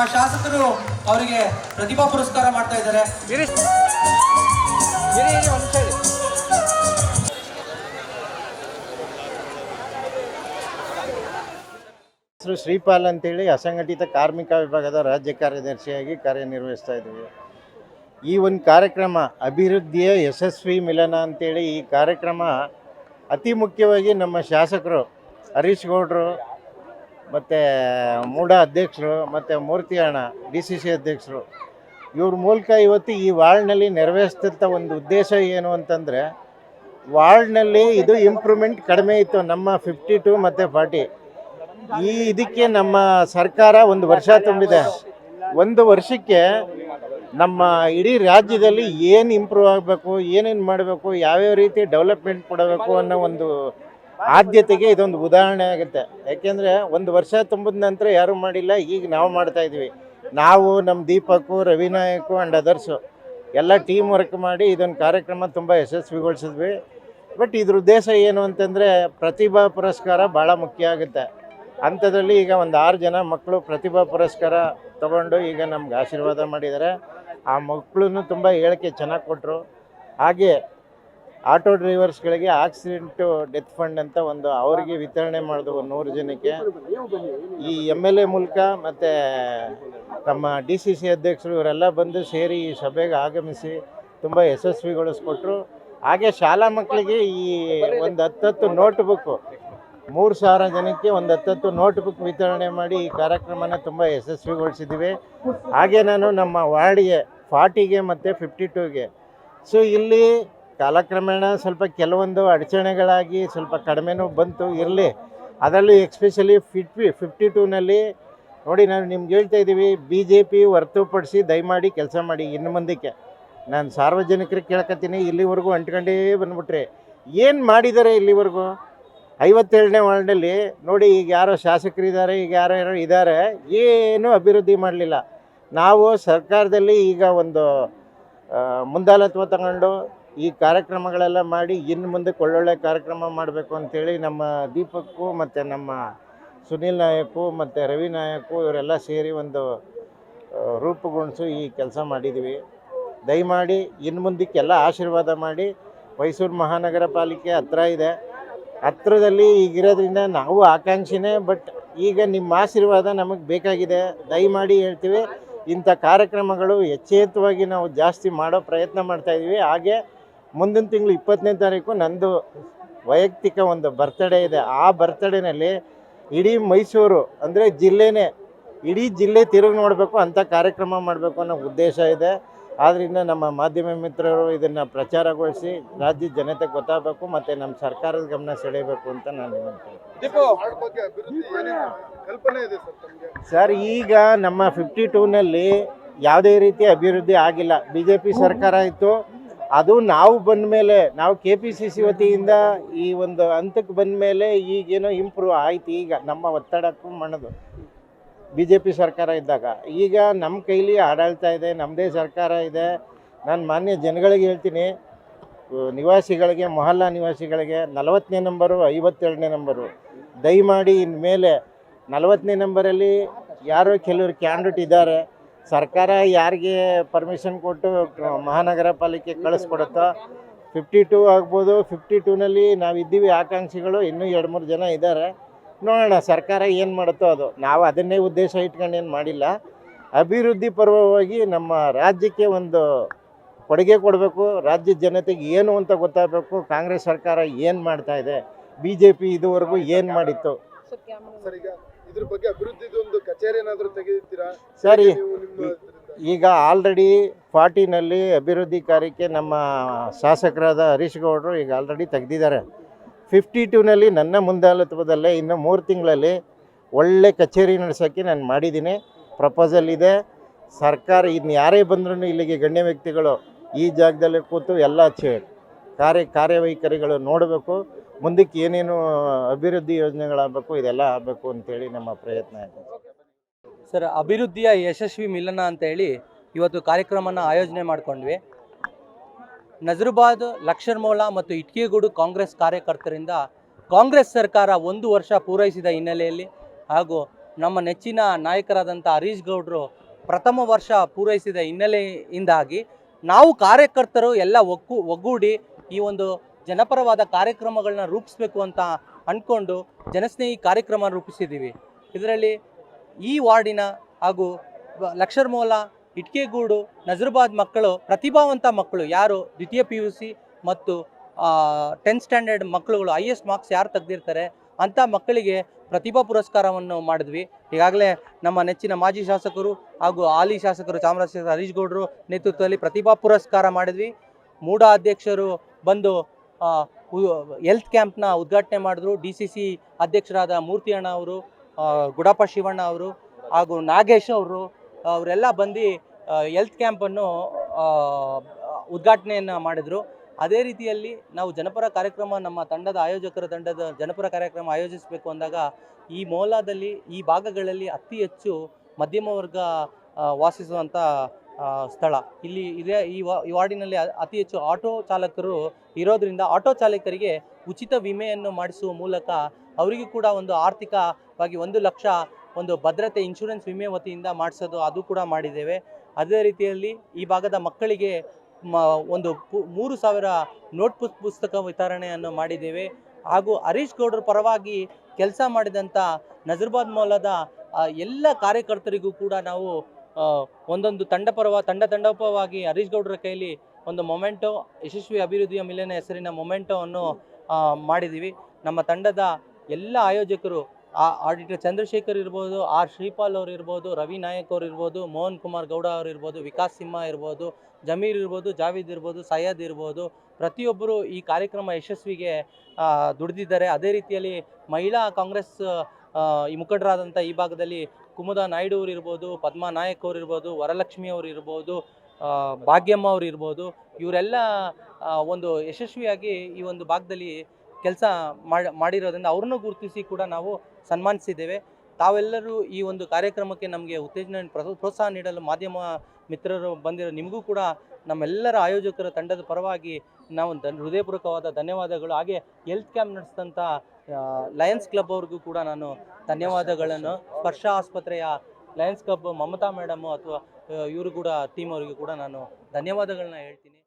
ನಮ್ಮ ಶಾಸಕರು ಅವರಿಗೆ ಪ್ರತಿಭಾ ಪುರಸ್ಕಾರ ಮಾಡ್ತಾ ಇದ್ದಾರೆ. ಹೆಸರು ಶ್ರೀಪಾಲ್ ಅಂತೇಳಿ ಅಸಂಘಟಿತ ಕಾರ್ಮಿಕ ವಿಭಾಗದ ರಾಜ್ಯ ಕಾರ್ಯದರ್ಶಿಯಾಗಿ ಕಾರ್ಯನಿರ್ವಹಿಸ್ತಾ ಇದ್ದೀವಿ ಈ ಒಂದು ಕಾರ್ಯಕ್ರಮ ಅಭಿವೃದ್ಧಿಯ ಯಶಸ್ವಿ ಮಿಲನ ಅಂತೇಳಿ ಈ ಕಾರ್ಯಕ್ರಮ ಅತಿ ಮುಖ್ಯವಾಗಿ ನಮ್ಮ ಶಾಸಕರು ಹರೀಶ್ ಗೌಡ್ರು ಮತ್ತು ಮೂಡ ಅಧ್ಯಕ್ಷರು, ಮತ್ತು ಮೂರ್ತಿ ಅಣ್ಣ ಡಿ ಸಿ ಸಿ ಅಧ್ಯಕ್ಷರು, ಇವ್ರ ಮೂಲಕ ಇವತ್ತು ಈ ವಾರ್ಡ್ನಲ್ಲಿ ನೆರವೇರಿಸ್ತಿರ್ತ ಒಂದು ಉದ್ದೇಶ ಏನು ಅಂತಂದರೆ, ವಾರ್ಡ್ನಲ್ಲಿ ಇದು ಇಂಪ್ರೂವ್ಮೆಂಟ್ ಕಡಿಮೆ ಇತ್ತು ನಮ್ಮ ಫಿಫ್ಟಿ ಟು ಮತ್ತು ಫಾರ್ಟಿ ಈ ಇದಕ್ಕೆ ನಮ್ಮ ಸರ್ಕಾರ ಒಂದು ವರ್ಷ ತುಂಬಿದೆ. ಒಂದು ವರ್ಷಕ್ಕೆ ನಮ್ಮ ಇಡೀ ರಾಜ್ಯದಲ್ಲಿ ಏನು ಇಂಪ್ರೂವ್ ಆಗಬೇಕು, ಏನೇನು ಮಾಡಬೇಕು, ಯಾವ್ಯಾವ ರೀತಿ ಡೆವಲಪ್ಮೆಂಟ್ ಕೊಡಬೇಕು ಅನ್ನೋ ಒಂದು ಆದ್ಯತೆಗೆ ಇದೊಂದು ಉದಾಹರಣೆ ಆಗುತ್ತೆ. ಯಾಕೆಂದರೆ ಒಂದು ವರ್ಷ ತುಂಬಿದ ನಂತರ ಯಾರೂ ಮಾಡಿಲ್ಲ, ಈಗ ನಾವು ಮಾಡ್ತಾ ಇದ್ವಿ. ನಾವು ನಮ್ಮ ದೀಪಕ್ಕು ರವಿನಾಯಕು ಆ್ಯಂಡ್ ಅದರ್ಸು ಎಲ್ಲ ಟೀಮ್ ವರ್ಕ್ ಮಾಡಿ ಇದೊಂದು ಕಾರ್ಯಕ್ರಮ ತುಂಬ ಯಶಸ್ವಿಗೊಳಿಸಿದ್ವಿ. ಬಟ್ ಇದ್ರ ಉದ್ದೇಶ ಏನು ಅಂತಂದರೆ ಪ್ರತಿಭಾ ಪುರಸ್ಕಾರ ಭಾಳ ಮುಖ್ಯ ಆಗುತ್ತೆ. ಅಂಥದ್ರಲ್ಲಿ ಈಗ ಒಂದು ಆರು ಜನ ಮಕ್ಕಳು ಪ್ರತಿಭಾ ಪುರಸ್ಕಾರ ತಗೊಂಡು ಈಗ ನಮ್ಗೆ ಆಶೀರ್ವಾದ ಮಾಡಿದ್ದಾರೆ. ಆ ಮಕ್ಕಳು ತುಂಬ ಹೇಳಿಕೆ ಚೆನ್ನಾಗಿ ಕೊಟ್ಟರು ಹಾಗೆ ಆಟೋ ಡ್ರೈವರ್ಸ್ಗಳಿಗೆ ಆಕ್ಸಿಡೆಂಟು, ಡೆತ್ ಫಂಡ್ ಅಂತ ಒಂದು ಅವರಿಗೆ ವಿತರಣೆ ಮಾಡಿದ್ವು ನೂರು ಜನಕ್ಕೆ. ಈ ಎಂ ಎಲ್ ಎ ಮೂಲಕ ಮತ್ತು ತಮ್ಮ ಡಿ ಸಿ ಸಿ ಅಧ್ಯಕ್ಷರು ಇವರೆಲ್ಲ ಬಂದು ಸೇರಿ ಈ ಸಭೆಗೆ ಆಗಮಿಸಿ ತುಂಬ ಯಶಸ್ವಿಗೊಳಿಸ್ಕೊಟ್ರು. ಹಾಗೆ ಶಾಲಾ ಮಕ್ಕಳಿಗೆ ಈ ಒಂದು ಹತ್ತತ್ತು ನೋಟ್ ಬುಕ್ಕು ಮೂರು ಸಾವಿರ ಜನಕ್ಕೆ ಒಂದು ಹತ್ತತ್ತು ನೋಟ್ ಬುಕ್ ವಿತರಣೆ ಮಾಡಿ ಈ ಕಾರ್ಯಕ್ರಮನ ತುಂಬ ಯಶಸ್ವಿಗೊಳಿಸಿದ್ದೀವಿ ಹಾಗೆ ನಾನು ನಮ್ಮ ವಾರ್ಡಿಗೆ, ಫಾರ್ಟಿಗೆ ಮತ್ತು ಫಿಫ್ಟಿ ಟೂಗೆ. ಸೊ ಇಲ್ಲಿ ಕಾಲಕ್ರಮೇಣ ಸ್ವಲ್ಪ ಕೆಲವೊಂದು ಅಡಚಣೆಗಳಾಗಿ ಸ್ವಲ್ಪ ಕಡಿಮೆನೂ ಬಂತು. ಇರಲಿ, ಅದರಲ್ಲೂ ಎಕ್ಸ್ಪೆಷಲಿ ಫಿಫ್ಟಿ ಫಿಫ್ಟಿ ಟೂನಲ್ಲಿ ನೋಡಿ ನಾನು ನಿಮ್ಗೆ ಹೇಳ್ತಾ ಇದ್ದೀವಿ ಬಿ ಜೆ ಪಿ ಹೊರತುಪಡಿಸಿ ದಯಮಾಡಿ ಕೆಲಸ ಮಾಡಿ ಇನ್ನು ಮುಂದಕ್ಕೆ. ನಾನು ಸಾರ್ವಜನಿಕರಿಗೆ ಕೇಳ್ಕೊತೀನಿ ಇಲ್ಲಿವರೆಗೂ ಅಂಟ್ಕೊಂಡೇ ಬಂದ್ಬಿಟ್ರಿ. ಏನು ಮಾಡಿದ್ದಾರೆ ಇಲ್ಲಿವರೆಗೂ? ಐವತ್ತೇಳನೇ ವಾರ್ಡ್ನಲ್ಲಿ ನೋಡಿ ಈಗ ಯಾರೋ ಶಾಸಕರಿದ್ದಾರೆ, ಈಗ ಯಾರೋ ಯಾರೋ ಇದ್ದಾರೆ, ಏನೂ ಅಭಿವೃದ್ಧಿ ಮಾಡಲಿಲ್ಲ. ನಾವು ಸರ್ಕಾರದಲ್ಲಿ ಈಗ ಒಂದು ಮುಂದಾಲತ್ವ ತಗೊಂಡು ಈ ಕಾರ್ಯಕ್ರಮಗಳೆಲ್ಲ ಮಾಡಿ ಇನ್ನು ಮುಂದಕ್ಕೆ ಒಳ್ಳೊಳ್ಳೆ ಕಾರ್ಯಕ್ರಮ ಮಾಡಬೇಕು ಅಂತೇಳಿ ನಮ್ಮ ದೀಪಕ್ಕು ಮತ್ತು ನಮ್ಮ ಸುನೀಲ್ ನಾಯಕು ಮತ್ತು ರವಿ ನಾಯಕು ಇವರೆಲ್ಲ ಸೇರಿ ಒಂದು ರೂಪುಗೊಳಿಸು ಈ ಕೆಲಸ ಮಾಡಿದ್ದೀವಿ. ದಯಮಾಡಿ ಇನ್ನು ಮುಂದಕ್ಕೆಲ್ಲ ಆಶೀರ್ವಾದ ಮಾಡಿ ಮೈಸೂರು ಮಹಾನಗರ ಪಾಲಿಕೆ ಹತ್ರ ಇದೆ. ಹತ್ರದಲ್ಲಿ ಈಗಿರೋದ್ರಿಂದ ನಾವು ಆಕಾಂಕ್ಷಿನೇ, ಬಟ್ ಈಗ ನಿಮ್ಮ ಆಶೀರ್ವಾದ ನಮಗೆ ಬೇಕಾಗಿದೆ. ದಯಮಾಡಿ ಹೇಳ್ತೀವಿ, ಇಂಥ ಕಾರ್ಯಕ್ರಮಗಳು ಹೆಚ್ಚೇತವಾಗಿ ನಾವು ಜಾಸ್ತಿ ಮಾಡೋ ಪ್ರಯತ್ನ ಮಾಡ್ತಾ ಇದ್ದೀವಿ ಹಾಗೆ ಮುಂದಿನ ತಿಂಗಳು ಇಪ್ಪತ್ತನೇ ತಾರೀಕು ನಂದು ವೈಯಕ್ತಿಕ ಒಂದು ಬರ್ತಡೇ ಇದೆ. ಆ ಬರ್ತಡೇನಲ್ಲಿ ಇಡೀ ಮೈಸೂರು ಅಂದರೆ ಜಿಲ್ಲೆನೇ ಇಡೀ ಜಿಲ್ಲೆ ತಿರುಗಿ ನೋಡಬೇಕು ಅಂಥ ಕಾರ್ಯಕ್ರಮ ಮಾಡಬೇಕು ಅನ್ನೋ ಉದ್ದೇಶ ಇದೆ. ಆದ್ದರಿಂದ ನಮ್ಮ ಮಾಧ್ಯಮ ಮಿತ್ರರು ಇದನ್ನು ಪ್ರಚಾರಗೊಳಿಸಿ ರಾಜ್ಯ ಜನತೆ ಗೊತ್ತಾಗಬೇಕು ಮತ್ತು ನಮ್ಮ ಸರ್ಕಾರದ ಗಮನ ಸೆಳೆಯಬೇಕು ಅಂತ ನಾನು ಹೇಳ್ತೀನಿ. ಸರ್ ಈಗ ನಮ್ಮ ಫಿಫ್ಟಿ ಟೂನಲ್ಲಿ ಯಾವುದೇ ರೀತಿ ಅಭಿವೃದ್ಧಿ ಆಗಿಲ್ಲ. ಬಿ ಜೆ ಪಿ ಸರ್ಕಾರ ಇತ್ತು. ಅದು ನಾವು ಬಂದ ಮೇಲೆ, ನಾವು ಕೆ ಪಿ ಸಿ ಸಿ ವತಿಯಿಂದ ಈ ಒಂದು ಹಂತಕ್ಕೆ ಬಂದ ಮೇಲೆ ಈಗೇನೋ ಇಂಪ್ರೂವ್ ಆಯ್ತು. ಈಗ ನಮ್ಮ ಒತ್ತಡಕ್ಕೂ ಮಣದು. ಬಿ ಜೆ ಪಿ ಸರ್ಕಾರ ಇದ್ದಾಗ. ಈಗ ನಮ್ಮ ಕೈಲಿ ಆಡಳಿತ ಇದೆ ನಮ್ಮದೇ ಸರ್ಕಾರ ಇದೆ. ನಾನು ಮಾನ್ಯ ಜನಗಳಿಗೆ ಹೇಳ್ತೀನಿ, ನಿವಾಸಿಗಳಿಗೆ, ಮೊಹಲ್ಲಾ ನಿವಾಸಿಗಳಿಗೆ ನಲವತ್ತನೇ ನಂಬರು ಐವತ್ತೇಳನೇ ನಂಬರು, ದಯಮಾಡಿ ಇನ್ಮೇಲೆ ನಲವತ್ತನೇ ನಂಬರಲ್ಲಿ ಯಾರೋ ಕೆಲವರು ಕ್ಯಾಂಡಿಡೇಟ್ ಇದ್ದಾರೆ ಸರ್ಕಾರ ಯಾರಿಗೆ ಪರ್ಮಿಷನ್ ಕೊಟ್ಟು ಮಹಾನಗರ ಪಾಲಿಕೆ ಕಳಿಸ್ಕೊಡುತ್ತೋ ಫಿಫ್ಟಿ ಟೂ ಆಗ್ಬೋದು ಫಿಫ್ಟಿ ಟೂನಲ್ಲಿ ನಾವು ಇದ್ದೀವಿ, ಆಕಾಂಕ್ಷಿಗಳು, ಇನ್ನೂ ಎರಡು ಮೂರು ಜನ ಇದ್ದಾರೆ ನೋಡೋಣ, ಸರ್ಕಾರ ಏನು ಮಾಡುತ್ತೋ ಅದು. ನಾವು ಅದನ್ನೇ ಉದ್ದೇಶ ಇಟ್ಕೊಂಡು ಏನು ಮಾಡಿಲ್ಲ. ಅಭಿವೃದ್ಧಿ ಪರ್ವವಾಗಿ ನಮ್ಮ ರಾಜ್ಯಕ್ಕೆ ಒಂದು ಕೊಡುಗೆ ಕೊಡಬೇಕು ರಾಜ್ಯದ ಜನತೆಗೆ ಏನು ಅಂತ ಗೊತ್ತಾಗಬೇಕು, ಕಾಂಗ್ರೆಸ್ ಸರ್ಕಾರ ಏನು ಮಾಡ್ತಾ ಇದೆ ಬಿ ಜೆ ಪಿ ಇದುವರೆಗೂ ಏನು ಮಾಡಿತ್ತು. ಇದ್ರ ಬಗ್ಗೆ ಅಭಿವೃದ್ಧಿ ಒಂದು ಕಚೇರಿ ಏನಾದರೂ ತೆಗೆದಿದ್ದೀರಾ? ಸರಿ. ಈಗ ಆಲ್ರೆಡಿ ಫಾರ್ಟಿನಲ್ಲಿ ಅಭಿವೃದ್ಧಿ ಕಾರ್ಯಕ್ಕೆ ನಮ್ಮ ಶಾಸಕರಾದ ಹರೀಶ್ ಗೌಡರು ಈಗ ಆಲ್ರೆಡಿ ತೆಗೆದಿದ್ದಾರೆ. ಫಿಫ್ಟಿ ಟೂನಲ್ಲಿ ನನ್ನ ಮುಂದಾಳತ್ವದಲ್ಲೇ ಇನ್ನು ಮೂರು ತಿಂಗಳಲ್ಲಿ ಒಳ್ಳೆ ಕಚೇರಿ ನಡೆಸೋಕ್ಕೆ ನಾನು ಮಾಡಿದ್ದೀನಿ. ಪ್ರಪೋಸಲ್ ಇದೆ. ಸರ್ಕಾರ ಇನ್ನು ಯಾರೇ ಬಂದ್ರೂ ಇಲ್ಲಿಗೆ ಗಣ್ಯ ವ್ಯಕ್ತಿಗಳು ಈ ಜಾಗದಲ್ಲಿ ಕೂತು ಎಲ್ಲ ಚೆ ಕಾರ್ಯ ಕಾರ್ಯವೈಖರಿಗಳು ನೋಡಬೇಕು. ಮುಂದಕ್ಕೆ ಏನೇನು ಅಭಿವೃದ್ಧಿ ಯೋಜನೆಗಳಾಗಬೇಕು, ಇದೆಲ್ಲ ಆಗಬೇಕು ಅಂತೇಳಿ ನಮ್ಮ ಪ್ರಯತ್ನ ಇದೆ. ಸರ್, ಅಭಿವೃದ್ಧಿಯ ಯಶಸ್ವಿ ಮಿಲನ ಅಂತ ಹೇಳಿ ಇವತ್ತು ಕಾರ್ಯಕ್ರಮನ ಆಯೋಜನೆ ಮಾಡ್ಕೊಂಡ್ವಿ. ನಜರುಬಾದ್ ಲಕ್ಷರ್ಮೌಲ ಮತ್ತು ಇಟ್ಕಿಗೂಡು ಕಾಂಗ್ರೆಸ್ ಕಾರ್ಯಕರ್ತರಿಂದ ಕಾಂಗ್ರೆಸ್ ಸರ್ಕಾರ ಒಂದು ವರ್ಷ ಪೂರೈಸಿದ ಹಿನ್ನೆಲೆಯಲ್ಲಿ ಹಾಗೂ ನಮ್ಮ ನೆಚ್ಚಿನ ನಾಯಕರಾದಂಥ ಹರೀಶ್ ಗೌಡ್ರು ಪ್ರಥಮ ವರ್ಷ ಪೂರೈಸಿದ ಹಿನ್ನೆಲೆಯಿಂದಾಗಿ ನಾವು ಕಾರ್ಯಕರ್ತರು ಎಲ್ಲ ಒಗ್ಗು, ಒಗ್ಗೂಡಿ ಈ ಒಂದು ಜನಪರವಾದ ಕಾರ್ಯಕ್ರಮಗಳನ್ನ ರೂಪಿಸ್ಬೇಕು ಅಂತ ಅಂದ್ಕೊಂಡು ಜನಸ್ನೇಹಿ ಕಾರ್ಯಕ್ರಮ ರೂಪಿಸಿದ್ದೀವಿ. ಇದರಲ್ಲಿ ಈ ವಾರ್ಡಿನ ಹಾಗೂ ಲಕ್ಷರ್ಮೂಲ, ಇಟ್ಕೆಗೂಡು, ನಜರುಬಾದ್ ಮಕ್ಕಳು, ಪ್ರತಿಭಾವಂತ ಮಕ್ಕಳು ಯಾರು? ದ್ವಿತೀಯ ಪಿ ಯು ಸಿ ಮತ್ತು ಟೆಂತ್ ಸ್ಟ್ಯಾಂಡರ್ಡ್ ಮಕ್ಕಳುಗಳು ಹೈಯೆಸ್ಟ್ ಮಾರ್ಕ್ಸ್ ಯಾರು ತೆಗೆದಿರ್ತಾರೆ ಅಂಥ ಮಕ್ಕಳಿಗೆ ಪ್ರತಿಭಾ ಪುರಸ್ಕಾರವನ್ನು ಮಾಡಿದ್ವಿ. ಈಗಾಗಲೇ ನಮ್ಮ ನೆಚ್ಚಿನ ಮಾಜಿ ಶಾಸಕರು ಹಾಗೂ ಹಾಲಿ ಶಾಸಕರು ಚಾಮರಾಜ ಹರೀಶ್ ಗೌಡರು ನೇತೃತ್ವದಲ್ಲಿ ಪ್ರತಿಭಾ ಪುರಸ್ಕಾರ ಮಾಡಿದ್ವಿ. ಮೂಡ ಅಧ್ಯಕ್ಷರು ಬಂದು ಹೆಲ್ತ್ ಕ್ಯಾಂಪ್ನ ಉದ್ಘಾಟನೆ ಮಾಡಿದ್ರು. ಡಿ ಸಿ ಸಿ ಅಧ್ಯಕ್ಷರಾದ ಮೂರ್ತಿ ಅಣ್ಣ ಅವರು ಗುಡಪ್ಪ ಶಿವಣ್ಣ ಅವರು ಹಾಗೂ ನಾಗೇಶ್ ಅವರು, ಅವರೆಲ್ಲ ಬಂದು ಹೆಲ್ತ್ ಕ್ಯಾಂಪನ್ನು ಉದ್ಘಾಟನೆಯನ್ನು ಮಾಡಿದರು. ಅದೇ ರೀತಿಯಲ್ಲಿ ನಾವು ಜನಪರ ಕಾರ್ಯಕ್ರಮ, ನಮ್ಮ ತಂಡದ ಆಯೋಜಕರ ತಂಡದ ಜನಪರ ಕಾರ್ಯಕ್ರಮ ಆಯೋಜಿಸಬೇಕು ಅಂದಾಗ, ಈ ಮೋಲಾದಲ್ಲಿ ಈ ಭಾಗಗಳಲ್ಲಿ ಅತಿ ಹೆಚ್ಚು ಮಧ್ಯಮ ವರ್ಗ ವಾಸಿಸುವಂಥ ಸ್ಥಳ. ಇಲ್ಲಿ ಇದೇ ಈ ವಾರ್ಡಿನಲ್ಲಿ ಅತಿ ಹೆಚ್ಚು ಆಟೋ ಚಾಲಕರು ಇರೋದ್ರಿಂದ ಆಟೋ ಚಾಲಕರಿಗೆ ಉಚಿತ ವಿಮೆಯನ್ನು ಮಾಡಿಸುವ ಮೂಲಕ ಅವರಿಗೂ ಕೂಡ ಒಂದು ಆರ್ಥಿಕವಾಗಿ ಒಂದು ಲಕ್ಷ ಒಂದು ಭದ್ರತೆ ಇನ್ಶೂರೆನ್ಸ್ ವಿಮೆ ವತಿಯಿಂದ ಮಾಡಿಸೋದು ಅದು ಕೂಡ ಮಾಡಿದ್ದೇವೆ. ಅದೇ ರೀತಿಯಲ್ಲಿ ಈ ಭಾಗದ ಮಕ್ಕಳಿಗೆ ಒಂದು ಮೂರು ಸಾವಿರ ನೋಟ್ ಪುಸ್, ಪುಸ್ತಕ ವಿತರಣೆಯನ್ನು ಮಾಡಿದ್ದೇವೆ. ಹಾಗೂ ಹರೀಶ್ ಗೌಡ್ರ ಪರವಾಗಿ ಕೆಲಸ ಮಾಡಿದಂಥ ನಜರ್ಬಾದ್ ಮೂಲದ ಎಲ್ಲ ಕಾರ್ಯಕರ್ತರಿಗೂ ಕೂಡ ನಾವು ಒಂದೊಂದು ತಂಡ ಪರವ ತಂಡ ತಂಡಪವಾಗಿ ಹರೀಶ್ ಗೌಡ್ರ ಕೈಲಿ ಒಂದು ಮೊಮೆಂಟೋ, ಯಶಸ್ವಿ ಅಭಿವೃದ್ಧಿಯ ಮಿಲನ ಹೆಸರಿನ ಮೊಮೆಂಟೋವನ್ನು ಮಾಡಿದ್ದೀವಿ ನಮ್ಮ ತಂಡದ ಎಲ್ಲ ಆಯೋಜಕರು, ಆ, ಆಡಿಟರ್ ಚಂದ್ರಶೇಖರ್ ಇರ್ಬೋದು, ಆರ್ ಶ್ರೀಪಾಲ್ ಅವರು ಇರ್ಬೋದು, ರವಿ ನಾಯಕ್ ಅವರು ಇರ್ಬೋದು, ಮೋಹನ್ ಕುಮಾರ್ ಗೌಡ ಅವರು ಇರ್ಬೋದು, ವಿಕಾಸ್ ಸಿಂಹ ಇರ್ಬೋದು, ಜಮೀರ್ ಇರ್ಬೋದು, ಜಾವೇದ್ ಇರ್ಬೋದು ಸಯ್ಯದ್ ಇರ್ಬೋದು, ಪ್ರತಿಯೊಬ್ಬರು ಈ ಕಾರ್ಯಕ್ರಮ ಯಶಸ್ವಿಗೆ ದುಡಿದಿದ್ದಾರೆ. ಅದೇ ರೀತಿಯಲ್ಲಿ ಮಹಿಳಾ ಕಾಂಗ್ರೆಸ್ ಈ ಮುಖಂಡರಾದಂಥ ಈ ಭಾಗದಲ್ಲಿ ಕುಮುದ ನಾಯ್ಡು ಅವ್ರು ಇರ್ಬೋದು, ಪದ್ಮಾ ನಾಯಕ್ ಅವರು ಇರ್ಬೋದು, ವರಲಕ್ಷ್ಮಿ ಅವರು ಇರ್ಬೋದು ಭಾಗ್ಯಮ್ಮ ಅವರು ಇರ್ಬೋದು, ಇವರೆಲ್ಲ ಒಂದು ಯಶಸ್ವಿಯಾಗಿ ಈ ಒಂದು ಭಾಗದಲ್ಲಿ ಕೆಲಸ ಮಾಡಿರೋದ್ರಿಂದ ಅವ್ರನ್ನೂ ಗುರುತಿಸಿ ಕೂಡ ನಾವು ಸನ್ಮಾನಿಸಿದ್ದೇವೆ. ತಾವೆಲ್ಲರೂ ಈ ಒಂದು ಕಾರ್ಯಕ್ರಮಕ್ಕೆ ನಮಗೆ ಉತ್ತೇಜನ ಪ್ರ- ಪ್ರೋತ್ಸಾಹ ನೀಡಲು ಮಾಧ್ಯಮ ಮಿತ್ರರು ಬಂದಿರೋ ನಿಮಗೂ ಕೂಡ ನಮ್ಮೆಲ್ಲರ ಆಯೋಜಕರ ತಂಡದ ಪರವಾಗಿ ನಾವು ಧನ್, ಹೃದಯಪೂರ್ವಕವಾದ ಧನ್ಯವಾದಗಳು. ಹಾಗೆ ಹೆಲ್ತ್ ಕ್ಯಾಂಪ್ ನಡೆಸಿದಂಥ ಲಯನ್ಸ್ ಕ್ಲಬ್ ಅವ್ರಿಗೂ ಕೂಡ ನಾನು ಧನ್ಯವಾದಗಳನ್ನು. ಸ್ಪರ್ಶ ಆಸ್ಪತ್ರೆಯ ಲಯನ್ಸ್ ಕ್ಲಬ್ ಮಮತಾ ಮೇಡಮ್ ಅಥವಾ ಇವರು ಕೂಡ ಟೀಮ್ ಅವರಿಗೂ ಕೂಡ ನಾನು ಧನ್ಯವಾದಗಳನ್ನ ಹೇಳ್ತೀನಿ.